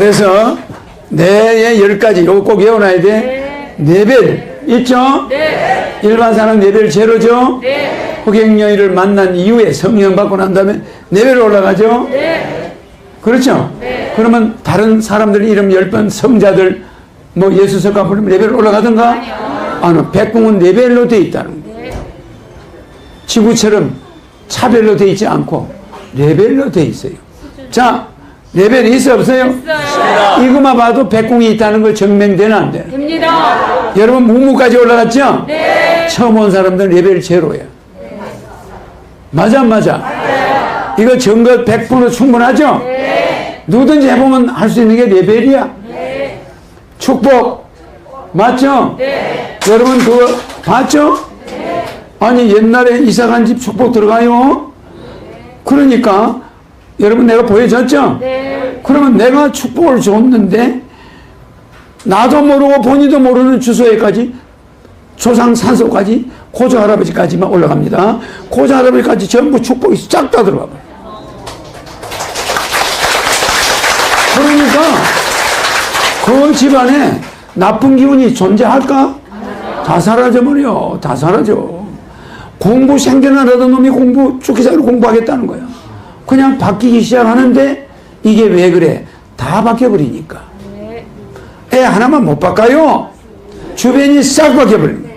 그래서 내의 열 가지 요거 꼭 외워놔야 돼. 네벨 있죠? 네. 일반 사람 네벨 제로죠? 네. 호갱여인을 만난 이후에 성령 받고 난 다음에 네벨 올라가죠? 네. 그렇죠? 네. 그러면 다른 사람들 이름 열 번 성자들 뭐 예수 석가 부르면 레벨 올라가던가? 아니요. 백궁은 레벨로 돼 있다는 거예요. 네. 지구처럼 차별로 돼 있지 않고 레벨로 돼 있어요. 자, 레벨이 있어 없어요? 있어요. 이거만 봐도 백궁이 있다는 걸 증명되나 안 돼? 됩니다. 여러분 무무까지 올라갔죠? 네. 처음 온 사람들은 레벨 제로야. 맞아 안 맞아? 이거 증거 100% 충분하죠? 네. 누구든지 해보면 할 수 있는 게 레벨이야. 네. 축복 맞죠? 네. 여러분 그거 봤죠? 아니 옛날에 이사 간 집 축복 들어가요. 그러니까 여러분 내가 보여줬죠? 네. 그러면 내가 축복을 줬는데 나도 모르고 본인도 모르는 주소에까지 조상 산소까지 고조 할아버지까지만 올라갑니다. 고조 할아버지까지 전부 축복이 싹다 들어가 버려요. 그러니까 그 집안에 나쁜 기운이 존재할까? 다 사라져버려. 다 사라져. 공부 생겨나라던 놈이 공부 죽기자로 공부하겠다는 거야. 그냥 바뀌기 시작하는데 이게 왜 그래? 다 바뀌어버리니까. 네. 애 하나만 못 바꿔요. 주변이 싹 바뀌어버립니다.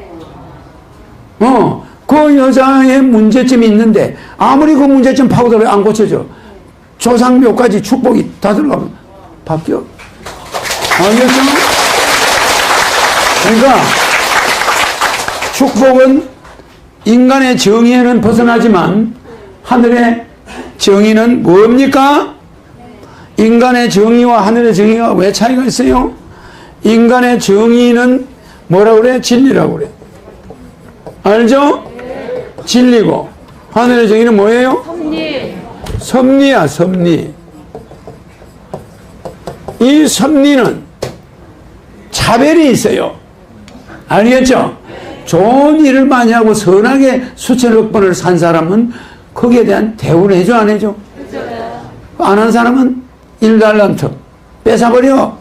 어, 그 여자의 문제점이 있는데 아무리 그 문제점 파고들어 안 고쳐져. 조상묘까지 축복이 다 들어가면 바뀌어. 알겠죠? 그러니까 축복은 인간의 정의에는 벗어나지만 하늘의 정의는 뭡니까? 인간의 정의와 하늘의 정의가 왜 차이가 있어요? 인간의 정의는 뭐라 그래? 진리라고 그래. 알죠? 진리고 하늘의 정의는 뭐예요? 섭리. 섭리야 섭리. 이 섭리는 차별이 있어요. 알겠죠? 좋은 일을 많이 하고 선하게 수천 억 번을 산 사람은 거기에 대한 대우를 해줘 안 해줘? 안 한 사람은 1달란트 뺏어버려.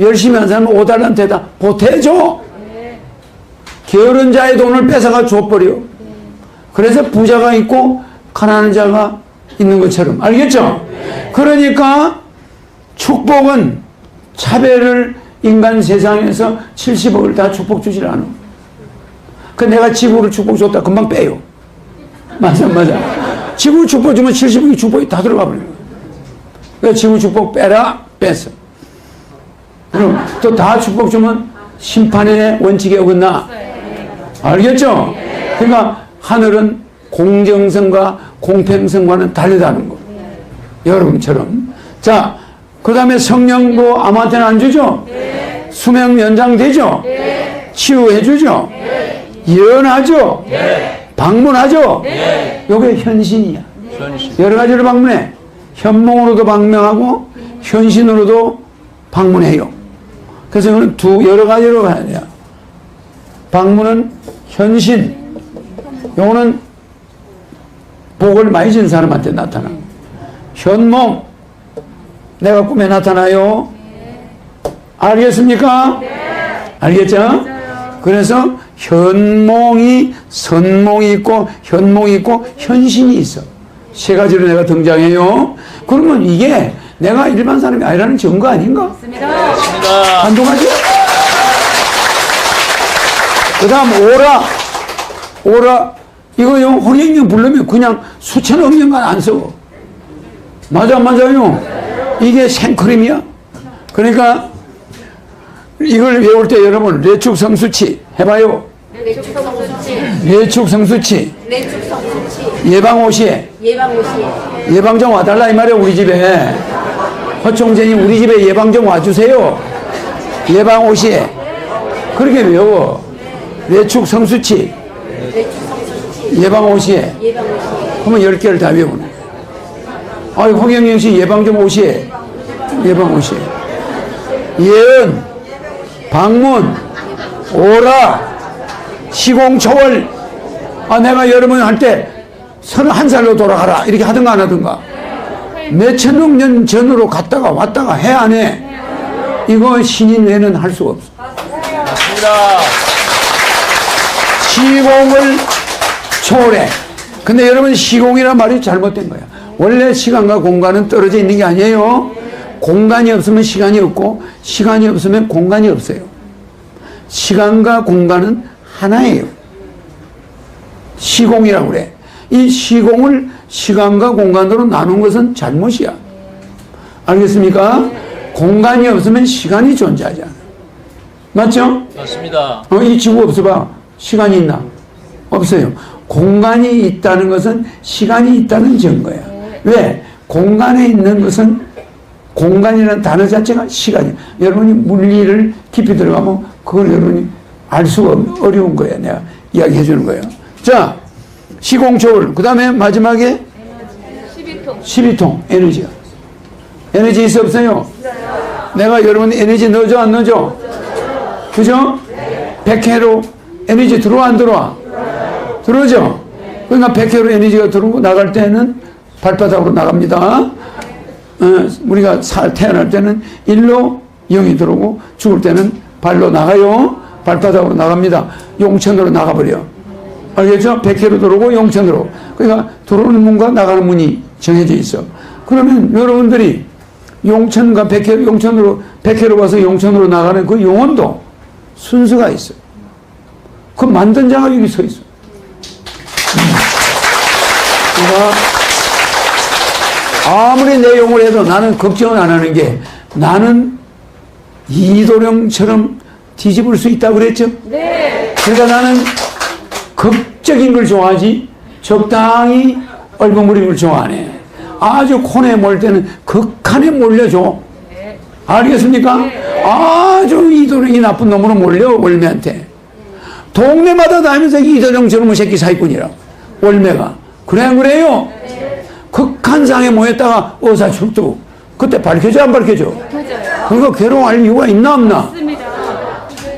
열심히 한 사람은 5달란트에다 보태줘. 게으른 자의 돈을 뺏어가 줘버려. 그래서 부자가 있고 가난한 자가 있는 것처럼 알겠죠? 그러니까 축복은 차별을 인간 세상에서 70억을 다 축복 주질 않아. 그 내가 지구를 축복 줬다 금방 빼요. 맞아 맞아. 지구 축복 주면 70억이 축복이 다 들어가 버려요. 그 지구 축복 빼라 뺐어. 그럼 또 다 축복 주면 심판의 원칙에 어긋나. 알겠죠? 그러니까 하늘은 공정성과 공평성과는 다르다는 거. 여러분처럼. 자, 그 다음에 성령 뭐 아무한테나 안 주죠? 수명 연장되죠? 치유해주죠? 예언하죠? 방문하죠? 요게 현신이야. 여러 가지로 방문해. 현몽으로도 방문하고 현신으로도 방문해요. 그래서 이거는 두 여러 가지로 가야 돼요. 방문은 현신. 요거는 복을 많이 진 사람한테 나타나. 현몽. 내가 꿈에 나타나요. 알겠습니까? 알겠죠? 그래서 현몽이 선몽이 있고 현몽이 있고 현신이 있어. 세 가지로 내가 등장해요. 그러면 이게 내가 일반 사람이 아니라는 증거 아닌가? 맞습니다. 한두 가지? 그 다음 오라. 오라. 이거 요 혼행령 부르면 그냥 수천억 년간 안 써. 맞아, 맞아요. 이게 생크림이야. 그러니까 이걸 외울 때 여러분 레축 성수치 해봐요. 내축 성수치, 레축 성수치. 내축 성수치, 예방 오시에. 예방 옷이 예방 좀 와달라 이 말이야 우리 집에. 허총재님 우리 집에 예방 좀 와주세요. 예방 오시에. 그렇게 외워. 성수치. 내축 성수치, 예방 오시에. 예방 옷이 그러면 열 개를 다 외우네. 아이 홍영영 씨 예방 좀 오시에. 예방 오시에. 예언 방문 오라 시공초월 아 내가 여러분 할때 서른 한 살로 돌아가라 이렇게 하든가 안 하든가 몇천억 년 전으로 갔다가 왔다가 해 안 해? 이거 신인 외에는 할 수가 없어. 맞습니다. 시공을 초월해. 근데 여러분 시공이란 말이 잘못된 거야. 원래 시간과 공간은 떨어져 있는 게 아니에요. 공간이 없으면 시간이 없고 시간이 없으면 공간이 없어요. 시간과 공간은 하나예요. 시공이라고 그래. 이 시공을 시간과 공간으로 나눈 것은 잘못이야. 알겠습니까? 공간이 없으면 시간이 존재하지 않아. 맞죠? 맞습니다. 어, 이 지구 없어봐. 시간이 있나? 없어요. 공간이 있다는 것은 시간이 있다는 증거야. 왜? 공간에 있는 것은 공간이라는 단어 자체가 시간이야. 여러분이 물리를 깊이 들어가면 그걸 여러분이 알 수가 없- 어려운 거야. 내가 이야기해 주는 거예요. 자, 시공초월. 그 다음에 마지막에 12통. 12통 에너지가. 에너지 있어 없어요? 내가 여러분 에너지 넣어줘 안 넣어줘? 그죠? 100회로 에너지 들어와 안 들어와? 들어오죠? 그러니까 100회로 에너지가 들어오고 나갈 때는 발바닥으로 나갑니다. 어, 우리가 사- 태어날 때는 일로 영이 들어오고 죽을 때는 발로 나가요. 발바닥으로 나갑니다. 용천으로 나가버려. 알겠죠? 100회로 들어오고 용천으로. 그러니까 들어오는 문과 나가는 문이 정해져 있어. 그러면 여러분들이 용천과 100회, 용천으로, 100회로 가서 용천으로 나가는 그 용언도 순서가 있어. 그 만든 자가 여기 서 있어. 그러니까 아무리 내용을 해도 나는 걱정은 안 하는 게 나는 이도령처럼 뒤집을 수 있다고 그랬죠? 네. 그러니까 나는 극적인 걸 좋아하지 적당히 얼버무린 걸 좋아하네. 아주 코너에 몰 때는 극한에 몰려줘. 알겠습니까? 아주 이도령이 나쁜 놈으로 몰려 월매한테. 동네마다 다니면서 이도령 저놈의 새끼 사기꾼이라. 월매가. 그래 안 그래요? 극한상에 모였다가 어사출두. 그때 밝혀져 안 밝혀져? 그거 괴로워할 이유가 있나 없나?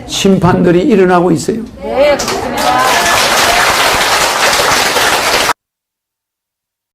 심판들이 일어나고 있어요. 네.